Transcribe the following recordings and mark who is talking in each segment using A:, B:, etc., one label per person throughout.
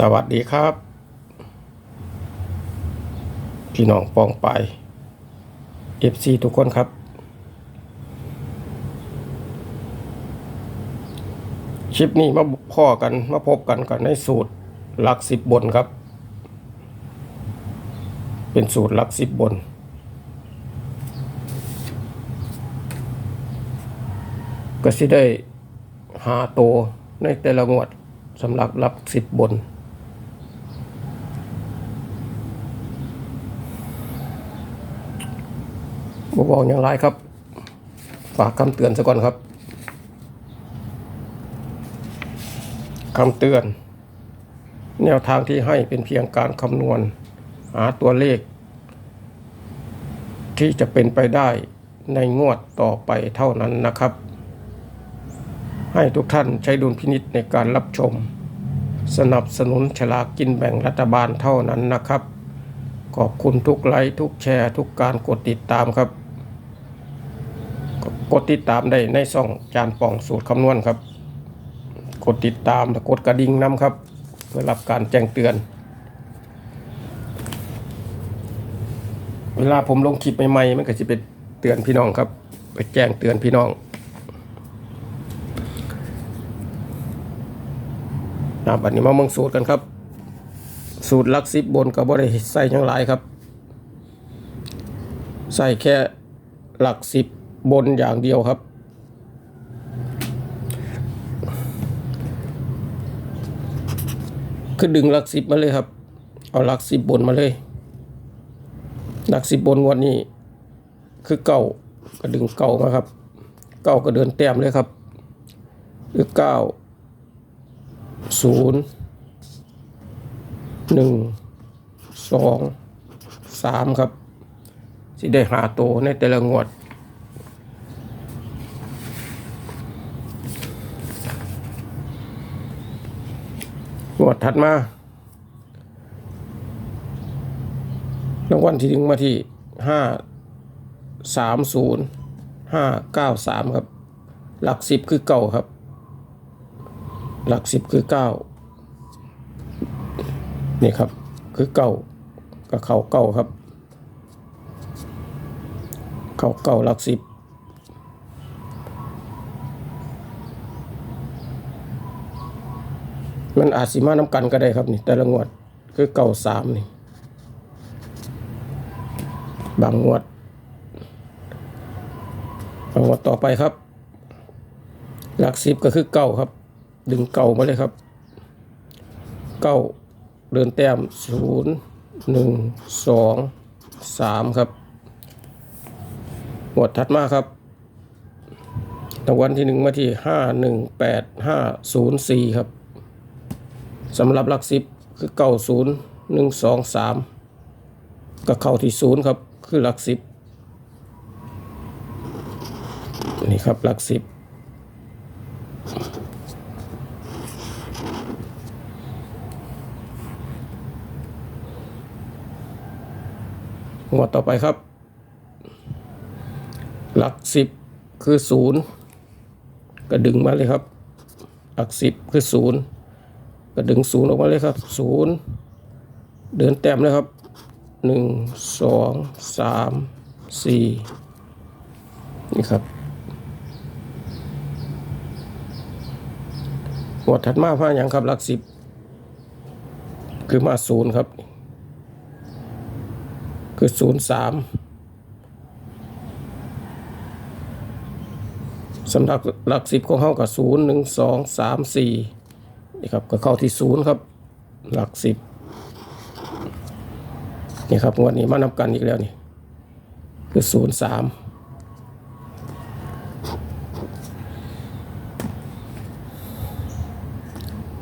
A: สวัสดีครับ พี่น้องปองไปเอฟซีทุกคนครับ คลิปนี้มาพ่อกันมาพบกันกันในสูตรหลักสิบบนครับ เป็นสูตรหลักสิบบน ก็สิได้หาโตวในแต่ละงวดสำหรับหลักสิบบน บบอกอย่างไรครับ ฝากคำเตือนซะก่อนครับคำเตือน แนวทางที่ให้เป็นเพียงการคำนวณ หาตัวเลข ที่จะเป็นไปได้ในงวดต่อไปเท่านั้นนะครับ ให้ทุกท่านใช้ดุลพินิษในการรับชม สนับสนุนฉลากกินแบ่งรัฐบาลเท่านั้นนะครับ ขอบคุณทุกไลค์ทุกแชร์ทุกการกดติดตามครับ กดติดตามได้ในช่องจานป่องสูตรคำนวณครับ กดติดตามและกดกระดิ่งน้ำครับ เพื่อรับการแจ้งเตือน เวลาผมลงคลิปใหม่ๆมันก็จะเป็นเตือนพี่น้องครับไปแจ้งเตือนพี่น้องนะบัดนี้มาเมืองสูตรกันครับ สูตรหลักสิบบนก็บ่ได้ใส่หยังหลายครับ ใส่แค่หลักสิบ บนอย่างเดียวครับ คือดึงหลักสิบมาเลยครับ เอาหลักสิบบนมาเลยหลักสิบบนวันนี้ คือเก้าก็ดึงเก้ามาครับเก้าก็เดินแต้มเลยครับคือเก้าศูนย์หนึ่งสองสามครับ สิได้หาโตในแต่ละงวด งวดถัดมารางวัลที่ถึงมาที่ห้าสามศูนย์ห้าเก้าสามครับ หลักสิบคือเก้าครับ หลักสิบคือเก้านี่ครับ คือเก้ากับเข่าเก้าครับ เข่าเก้าหลักสิบ มันอาจสิมาน้ำกันก็ได้ครับนี่ แต่ละงวดคือเก่าสามนี่ บางงวด บางงวดต่อไปครับ หลักสิบก็คือเก่าครับ ดึงเก่ามาเลยครับ เก้าเดินแต้มศูนย์หนึ่งสองสามครับงวดถัดมาครับรางวัลที่หนึ่งมาที่ห้าหนึ่งแปดห้าศูนย์สี่ครับ สำหรับหลักสิบคือเก้าศูนย์หนึ่งสองสามก็เข้าที่ศูนย์ครับ คือหลักสิบนี่ครับหลักสิบงวดต่อไปครับ หลักสิบคือศูนย์ก็ดึงมาเลยครับ หลักสิบคือศูนย์ ก็ดึงศูนย์ออกมาเลยครับศูนย์เดินแต้มเลยครับหนึ่งสองสามสี่นี่ครับหมวดถัดมาผ้าอย่างครับหลักสิบคือมาศูนย์ครับ คือศูนย์สามสำหรับหลักสิบของเขากับศูนย์หนึ่งสองสามสี่ นี่ครับก็เข้าที่ศูนย์ครับ หลักสิบนี่ครับงวดนี้มานับกันอีกแล้วนี่คือศูนย์สาม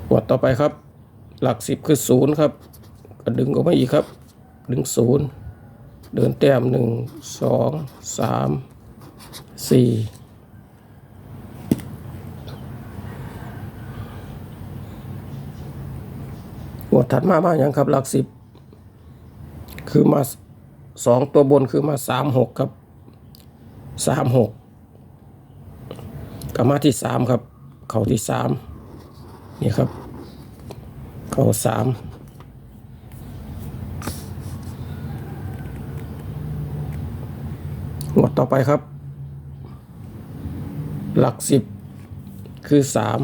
A: งวดต่อไปครับ หลักสิบคือศูนย์ครับก็ดึงออกมาอีกครับ ดึงศูนย์เดินแต้มหนึ่งสองสามสี่ งวดถัดมามาอย่างครับหลักสิบ คือมาสองตัวบนคือมาสามหกครับสามหกกับมาที่สามครับ เข่าที่สามนี่ครับเก้าสามงวดต่อไปครับ หลักสิบคือสาม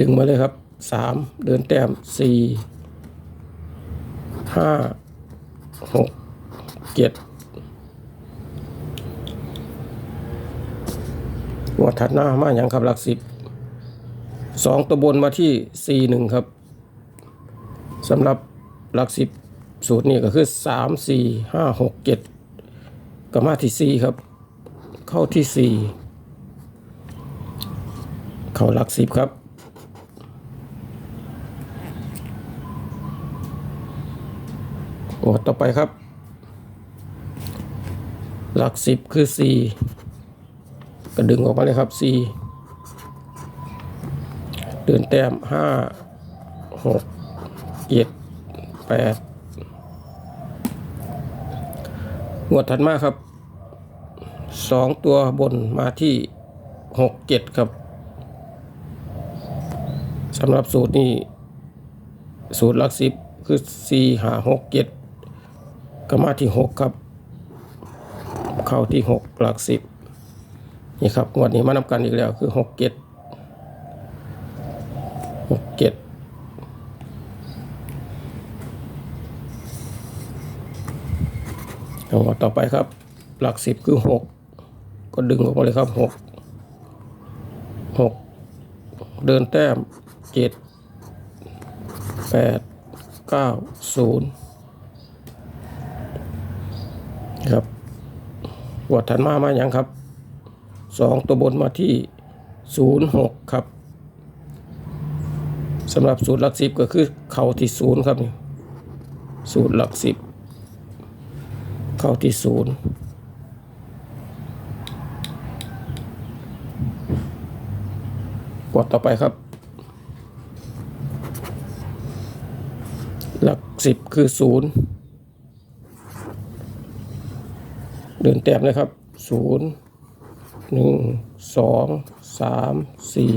A: ดึงมาเลยครับสามเดินแต้มสี่ห้าหกเจ็ดงวดถัดหน้ามาอย่างครับหลักสิบสองตัวบนมาที่สี่หนึ่งครับสำหรับหลักสิบสูตรนี้ก็คือสามสี่ห้าหกเจ็ดก็มาที่สี่ครับ เข้าที่สี่เข้าหลักสิบครับ โอ้ต่อไปครับ หลักสิบคือสี่ก็ดึงออกมาเลยครับสี่เดินแต้มห้าหกเจ็ดแปดงวดถัดมาครับสองตัวบนมาที่หกเจ็ดครับสำหรับสูตรนี้สูตรหลักสิบคือสี่หาหกเจ็ด ก็มาที่หกครับ เข้าที่หกหลักสิบนี่ครับงวดนี้มานำกันอีกแล้วคือหกเจ็ดหกเจ็ดงวดต่อไปครับ หลักสิบคือหกก็ดึงออกมาเลยครับหกหกเดินแต้มเจ็ดแปดเก้าศูนย์ครับ วัดถันมามาอย่างครับสองตัวบนมาที่ศูนย์หกครับสำหรับสูตรหลักสิบก็คือเข้าที่ศูนย์ครับนี่สูตรหลักสิบเข้าที่ศูนย์กดต่อไปครับ หลักสิบคือศูนย์ เดินแต้มเลยครับศูนย์หนึ่งสองสามสี่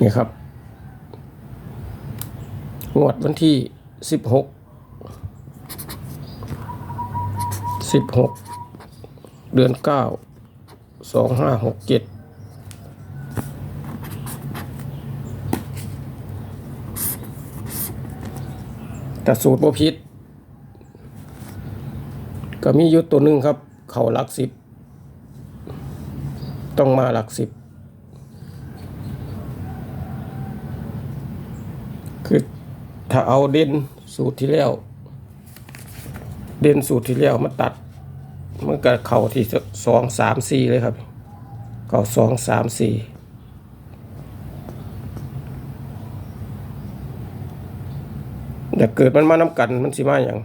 A: นี่ครับ งวดวันที่สิบหกสิบหกเดือนเก้าสองห้าหกเจ็ด แต่สูตรบ่ผิดก็มียุตตัวหนึ่งครับ เขาหลักสิบ ต้องมาหลักสิบ คือถ้าเอาเด่นสูตรที่แล้ว เด่นสูตรที่แล้วมาตัดมันก็เข่าที่สองสามสี่เลยครับ เข่าสองสามสี่ แต่เกิดมันมาน้ำกันมันสิมาอย่าง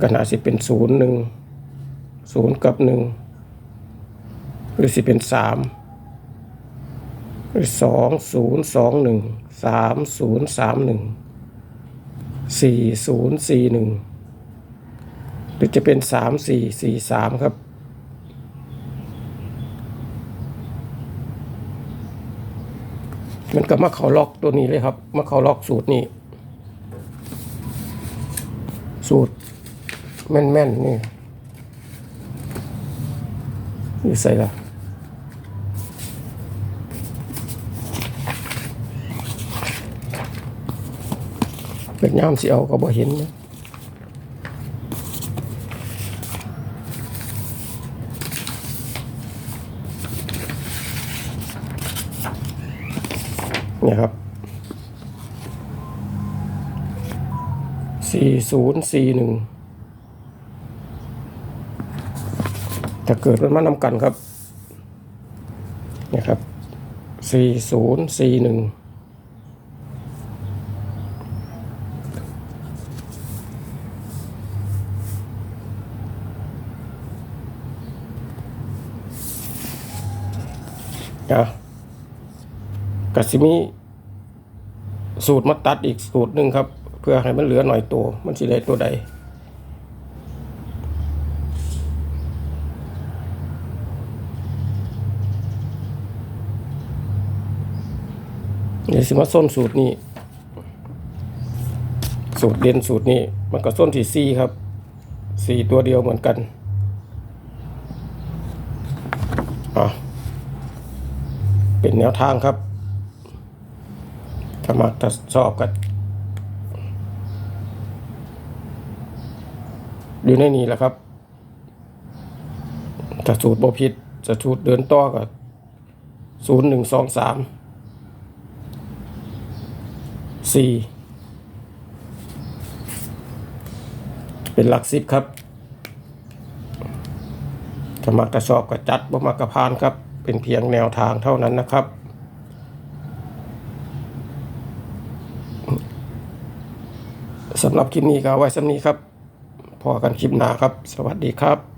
A: ก็น่าสิเป็นศูนย์หนึ่งศูนย์กับหนึ่งหรือสิเป็นสามหรือสองศูนย์สองหนึ่งสามศูนย์สามหนึ่งสี่ศูนย์สี่หนึ่งหรือจะเป็นสามสี่สี่สามครับมันก็มาเขาล็อกตัวนี้เลยครับ มาเขาล็อกสูตรนี้ สูตร แม่น ๆ นี่นี่ใส่ละเป็นย่ามสิเอาก็บ่เห็นนะเนี่ยครับ สี่ศูนย์สี่หนึ่งถ้าเกิดมันมานำกันครับนี่ครับสี่ศูนย์สี่หนึ่งอะกสิมีสูตรมาตัดอีกสูตรหนึ่งครับ พื่อให้มันเหลือหน่อยตัว มันสิได้ตัวใดเดี๋ยวสิมาส้นสูตรนี้ สูตรเด่นสูตรนี้ มันก็ส้นที่สี่ครับสี่ตัวเดียวเหมือนกันอะเป็นแนวทางครับถ้ามักถ้าชอบกัน อยู่ในนี้แหละครับถ้าสูตรบ่ผิดจะสูตรเดินต่อกับศูนย์หนึ่งสองสามสี่เป็นหลักสิบครับถ้ามักระชอบกระจัดบ่มักระพานครับ เป็นเพียงแนวทางเท่านั้นนะครับ สำหรับคลิปนี้ก็ไว้สำนี้ครับ พอกันคลิปหน้าครับ สวัสดีครับ